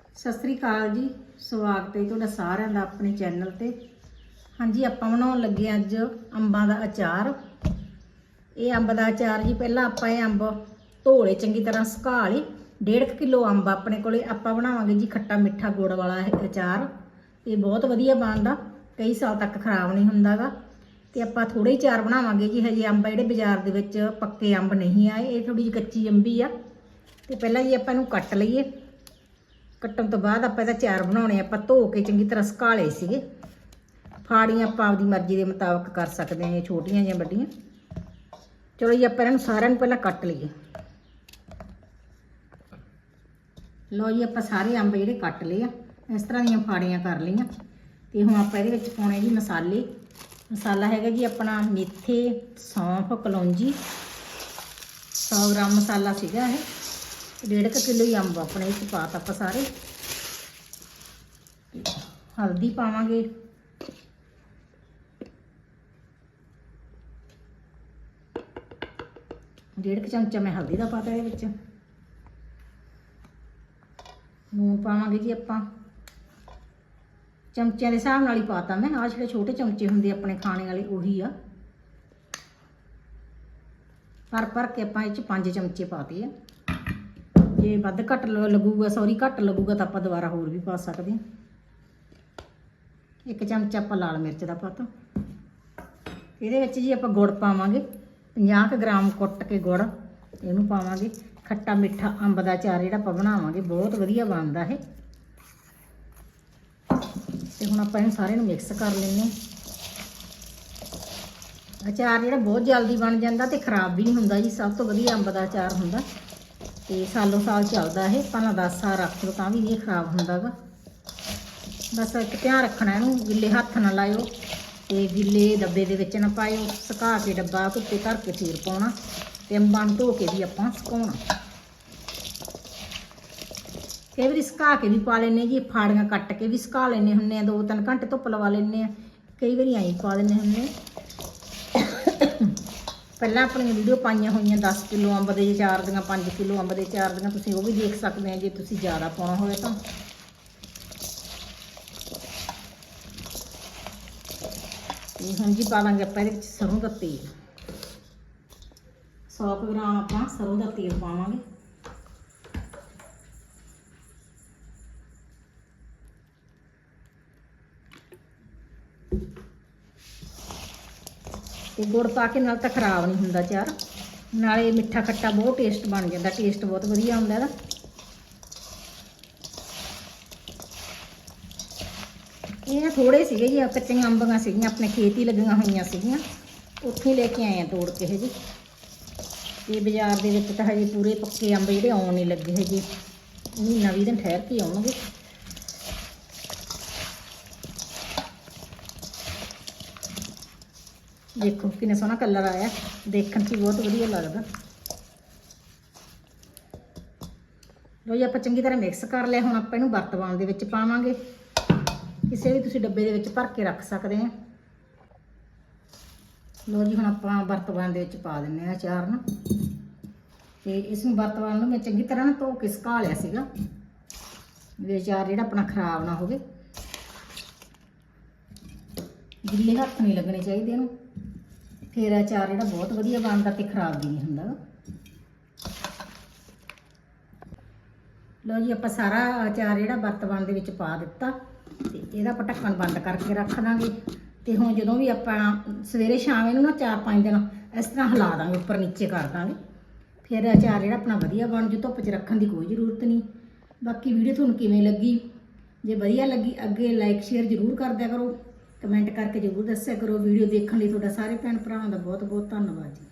ਸਤਿ ਸ੍ਰੀ ਅਕਾਲ ਜੀ। ਸਵਾਗਤ ਹੈ ਤੁਹਾਡਾ ਸਾਰਿਆਂ ਦਾ ਆਪਣੇ ਚੈਨਲ ਤੇ। ਹਾਂਜੀ, ਆਪਾਂ ਬਣਾਉਣ ਲੱਗੇ ਅੱਜ ਅੰਬਾਂ ਦਾ ਅਚਾਰ। ਇਹ ਅੰਬ ਦਾ ਅਚਾਰ ਜੀ, ਪਹਿਲਾਂ ਆਪਾਂ ਇਹ ਅੰਬ ਧੋਲੇ ਚੰਗੀ ਤਰ੍ਹਾਂ ਸੁਕਾ ਲਏ। 1.5 ਕਿਲੋ ਅੰਬ ਆਪਣੇ ਕੋਲੇ ਆਪਾਂ ਬਣਾਵਾਂਗੇ ਜੀ, ਖੱਟਾ ਮਿੱਠਾ ਗੁੜ ਵਾਲਾ ਇਹ ਅਚਾਰ। ਇਹ ਬਹੁਤ ਵਧੀਆ ਬਣਦਾ, ਕਈ ਸਾਲ ਤੱਕ ਖਰਾਬ ਨਹੀਂ ਹੁੰਦਾਗਾ। ਤੇ ਆਪਾਂ ਥੋੜੇ ਹੀ ਚਾਰ ਬਣਾਵਾਂਗੇ ਜੀ, ਹਜੇ ਅੰਬ ਜਿਹੜੇ ਬਾਜ਼ਾਰ ਦੇ ਵਿੱਚ ਪੱਕੇ ਅੰਬ ਨਹੀਂ ਆਏ, ਇਹ ਥੋੜੀ ਜਿਹੀ ਕੱਚੀ ਅੰਬੀ ਆ। ਤੇ ਪਹਿਲਾਂ ਜੀ ਆਪਾਂ ਇਹਨੂੰ ਕੱਟ ਲਈਏ। ਕੱਟਣ ਤੋਂ ਬਾਅਦ ਆਪਾਂ ਇਹਦਾ ਚਾਰ ਬਣਾਉਣੇ ਆਪਾਂ ਧੋ ਕੇ ਚੰਗੀ ਤਰ੍ਹਾਂ ਸੁਕਾ ਲਏ ਸੀਗੇ। ਫਾੜੀਆਂ ਆਪਾਂ ਆਪਦੀ ਮਰਜ਼ੀ ਦੇ ਮੁਤਾਬਕ ਕਰ ਸਕਦੇ ਹਾਂ ਛੋਟੀਆਂ ਜਾਂ ਵੱਡੀਆਂ। ਚਲੋ ਜੀ, ਆਪਾਂ ਇਹਨਾਂ ਨੂੰ ਸਾਰਿਆਂ ਨੂੰ ਪਹਿਲਾਂ ਕੱਟ ਲਈਏ। ਲਓ ਜੀ, ਆਪਾਂ ਸਾਰੇ ਅੰਬ ਜਿਹੜੇ ਕੱਟ ਲਏ ਆ, ਇਸ ਤਰ੍ਹਾਂ ਦੀਆਂ ਫਾੜੀਆਂ ਕਰ ਲਈਆਂ। ਤੇ ਹੁਣ ਆਪਾਂ ਇਹਦੇ ਵਿੱਚ ਪਾਉਣੇ ਜੀ ਮਸਾਲੇ। ਮਸਾਲਾ ਹੈਗਾ ਜੀ ਆਪਣਾ ਮੇਥੇ, ਸੌਂਫ, ਕਲੌਂਜੀ। 100 ਗ੍ਰਾਮ ਮਸਾਲਾ ਸੀਗਾ ਇਹ। ਡੇਢ ਕੁ ਕਿਲੋ ਹੀ ਅੰਬ ਆਪਣੇ ਵਿੱਚ ਪਾਤਾ ਆਪਾਂ ਸਾਰੇ। ਹਲਦੀ ਪਾਵਾਂਗੇ। ਡੇਢ ਕੁ ਚਮਚਾ ਮੈਂ ਹਲਦੀ ਦਾ ਪਾਤਾ ਇਹਦੇ ਵਿੱਚ। ਨੂਨ ਪਾਵਾਂਗੇ ਜੀ ਆਪਾਂ। ਚਮਚਿਆਂ ਦੇ ਹਿਸਾਬ ਨਾਲ ਹੀ ਪਾਤਾ ਮੈਂ। ਆਹ ਜਿਹੜੇ ਛੋਟੇ ਚਮਚੇ ਹੁੰਦੇ ਆਪਣੇ ਖਾਣੇ ਵਾਲੇ, ਉਹੀ ਆ। ਪਰ ਪਰ ਕੇ ਆਪਾਂ ਇਹ ਚ ਪੰਜ ਚਮਚੇ ਪਾਤੇ ਆ। ਜੇ ਵੱਧ ਘੱਟ ਲੱਗੂਗਾ ਸੌਰੀ ਘੱਟ ਲੱਗੂਗਾ ਤਾਂ ਆਪਾਂ ਦੁਬਾਰਾ ਹੋਰ ਵੀ ਪਾ ਸਕਦੇ ਹਾਂ। ਇੱਕ ਚਮਚ ਆਪਾਂ ਲਾਲ ਮਿਰਚ ਦਾ ਪਾਤਾ ਇਹਦੇ ਵਿੱਚ ਜੀ ਆਪਾਂ ਗੁੜ ਪਾਵਾਂਗੇ 50 ਕੁ ਗ੍ਰਾਮ ਕੁੱਟ ਕੇ ਗੁੜ, ਇਹਨੂੰ ਪਾਵਾਂਗੇ। ਖੱਟਾ ਮਿੱਠਾ ਅੰਬ ਦਾ ਚਾਰ ਜਿਹੜਾ ਆਪਾਂ ਬਣਾਵਾਂਗੇ, ਬਹੁਤ ਵਧੀਆ ਬਣਦਾ ਇਹ। ਤੇ ਹੁਣ ਆਪਾਂ ਇਹਨੂੰ ਸਾਰੇ ਨੂੰ ਮਿਕਸ ਕਰ ਲੈਂਦੇ ਹਾਂ। ਅਚਾਰ ਜਿਹੜਾ ਬਹੁਤ ਜਲਦੀ ਬਣ ਜਾਂਦਾ ਤੇ ਖਰਾਬ ਵੀ ਨਹੀਂ ਹੁੰਦਾ ਜੀ, ਸਭ ਤੋਂ ਵਧੀਆ ਅੰਬ ਦਾ ਅਚਾਰ ਹੁੰਦਾ। ਤੇ ਸਾਲੋ ਸਾਲ ਚੱਲਦਾ ਇਹ ਭਾਵੇਂ 10 ਸਾਲ ਰੱਖ ਲਓ ਤਾਂ ਵੀ ਇਹ ਖਰਾਬ ਹੁੰਦਾ ਹੁੰਦਾਗਾ। ਬਸ ਇੱਕ ਧਿਆਨ ਰੱਖਣਾ ਇਹਨੂੰ, ਗਿੱਲੇ ਹੱਥ ਨਾ ਲਾਇਓ ਤੇ ਗਿੱਲੇ ਡੱਬੇ ਦੇ ਵਿੱਚ ਨਾ ਪਾਇਓ, ਸੁਕਾ ਕੇ ਡੱਬਾ ਧੁੱਪੇ ਧਰ ਕੇ ਫੇਰ ਪਾਉਣਾ ਤੇ ਅੰਬਾਂ ਨੂੰ ਧੋ ਕੇ ਵੀ ਆਪਾਂ ਸੁਕਾਉਣਾ। ਕਈ ਵਾਰੀ ਸੁਕਾ ਕੇ ਵੀ ਪਾ ਲੈਨੇ ਜੀ, ਫਾੜੀਆਂ ਕੱਟ ਕੇ ਵੀ ਸੁਕਾ ਲੈਨੇ ਹੁੰਨੇ ਆ ਦੋ ਤਿੰਨ ਘੰਟੇ ਧੁੱਪ ਲਵਾ ਲੈਨੇ ਆ ਕਈ ਵਾਰੀ ਐਂ ਪਾ ਦਿੰਨੇ ਹੁੰਨੇ ਪਹਿਲਾਂ ਆਪਣੀਆਂ ਵੀਡੀਓ ਪਾਈਆਂ ਹੋਈਆਂ 10 ਕਿਲੋ ਅੰਬ ਦੇ, ਚਾਰ ਦੀਆਂ 5 ਕਿਲੋ ਅੰਬ ਦੇ, ਚਾਰ ਦੀਆਂ, ਤੁਸੀਂ ਉਹ ਵੀ ਦੇਖ ਸਕਦੇ ਆ, ਜੇ ਤੁਸੀਂ ਜ਼ਿਆਦਾ ਪਾਉਣਾ ਹੋਵੇ ਤਾਂ। ਤੇ ਹੁਣ ਜੀ ਪਾ ਲਾਂਗੇ ਆਪਾਂ ਇਹਦੇ ਵਿੱਚ ਸਰੋਂ ਦਾ ਤੇਲ। 100 ਕੁ ਗ੍ਰਾਮ ਆਪਾਂ ਸਰੋਂ ਦਾ ਤੇਲ ਪਾਵਾਂਗੇ। ਤੇ ਗੁੜ ਪਾ ਕੇ ਨਾਲ ਤਾਂ ਖਰਾਬ ਨਹੀਂ ਹੁੰਦਾ ਚਾਰ। ਨਾਲੇ ਮਿੱਠਾ ਖੱਟਾ ਬਹੁਤ ਟੇਸਟ ਬਣ ਜਾਂਦਾ ਟੇਸਟ ਬਹੁਤ ਵਧੀਆ ਹੁੰਦਾ ਇਹਦਾ। ਇਹ ਨਾ ਥੋੜੇ ਸੀਗੇ ਜੀ ਕੱਚੀਆਂ ਅੰਬਾਂ ਸੀਗੀਆਂ, ਆਪਣੇ ਖੇਤ ਹੀ ਲੱਗੀਆਂ ਹੋਈਆਂ ਸੀਗੀਆਂ। ਉੱਥੇ ਹੀ ਲੈ ਕੇ ਆਏ ਆ ਤੋੜ ਕੇ ਇਹ ਜੀ। ਤੇ ਬਾਜ਼ਾਰ ਦੇ ਵਿੱਚ ਤਾਂ ਹਜੇ ਪੂਰੇ ਪੱਕੇ ਅੰਬ ਜਿਹੜੇ ਆਉਣ ਨਹੀਂ ਲੱਗੇ ਹੈਗੇ। ਮਹੀਨਾ ਵੀਹ ਦਿਨ ਠਹਿਰ ਕੇ ਆਉਣਗੇ। ਦੇਖੋ ਕਿੰਨਾ ਸੋਹਣਾ ਕਲਰ ਆਇਆ। ਦੇਖਣ 'ਚ ਬਹੁਤ ਵਧੀਆ ਲੱਗਦਾ। ਲੋ ਜੀ, ਆਪਾਂ ਚੰਗੀ ਤਰ੍ਹਾਂ ਮਿਕਸ ਕਰ ਲਿਆ। ਹੁਣ ਆਪਾਂ ਇਹਨੂੰ ਵਰਤਵਾਨ ਦੇ ਵਿੱਚ ਪਾਵਾਂਗੇ। ਕਿਸੇ ਵੀ ਤੁਸੀਂ ਡੱਬੇ ਦੇ ਵਿੱਚ ਭਰ ਕੇ ਰੱਖ ਸਕਦੇ ਆ। ਲੋ ਜੀ, ਹੁਣ ਆਪਾਂ ਵਰਤਵਾਨ ਦੇ ਵਿੱਚ ਪਾ ਦਿੰਨੇ ਆ ਅਚਾਰ ਨੂੰ। ਤੇ ਇਸ ਨੂੰ ਵਰਤਵਾਨ ਨੂੰ ਮੈਂ ਚੰਗੀ ਤਰ੍ਹਾਂ ਨਾ ਧੋ ਕੇ ਸੁਕਾ ਲਿਆ ਸੀਗਾ। ਵੀ ਅਚਾਰ ਜਿਹੜਾ ਆਪਣਾ ਖਰਾਬ ਨਾ ਹੋਵੇ। ਗਿੱਲੇ ਹੱਥ ਨਹੀਂ ਲੱਗਣੇ ਚਾਹੀਦੇ ਇਹਨੂੰ। ਫਿਰ ਅਚਾਰ ਜਿਹੜਾ ਬਹੁਤ ਵਧੀਆ ਬਣਦਾ ਤੇ ਖਰਾਬ ਵੀ ਨਹੀਂ ਹੁੰਦਾ। ਗਾ। ਲਓ ਜੀ, ਆਪਾਂ ਸਾਰਾ ਅਚਾਰ ਜਿਹੜਾ ਵਰਤਮਾਨ ਦੇ ਵਿੱਚ ਪਾ ਦਿੱਤਾ ਤੇ ਇਹਦਾ ਆਪਾਂ ਢੱਕਣ ਬੰਦ ਕਰਕੇ ਰੱਖ ਦਾਂਗੇ। ਤੇ ਹੁਣ ਜਦੋਂ ਵੀ ਆਪਾਂ ਸਵੇਰੇ ਸ਼ਾਮ ਇਹਨੂੰ ਨਾ ਚਾਰ ਪੰਜ ਦਿਨ ਇਸ ਤਰ੍ਹਾਂ ਹਿਲਾ ਦਾਂਗੇ, ਉੱਪਰ ਨੀਚੇ ਕਰ ਦਾਂਗੇ। ਫਿਰ ਅਚਾਰ ਜਿਹੜਾ ਆਪਣਾ ਵਧੀਆ ਬਣ ਜੂ, ਧੁੱਪ 'ਚ ਰੱਖਣ ਦੀ ਕੋਈ ਜ਼ਰੂਰਤ ਨਹੀਂ। ਬਾਕੀ ਵੀਡੀਓ ਤੁਹਾਨੂੰ ਕਿਵੇਂ ਲੱਗੀ? ਜੇ ਵਧੀਆ ਲੱਗੀ, ਅੱਗੇ ਲਾਈਕ ਸ਼ੇਅਰ ਜ਼ਰੂਰ ਕਰ ਦਿਆ ਕਰੋ। ਕਮੈਂਟ ਕਰਕੇ ਜ਼ਰੂਰ ਦੱਸਿਆ ਕਰੋ। ਵੀਡੀਓ ਦੇਖਣ ਲਈ ਤੁਹਾਡਾ ਸਾਰੇ ਭੈਣ ਭਰਾਵਾਂ ਦਾ ਬਹੁਤ ਬਹੁਤ ਧੰਨਵਾਦ ਜੀ।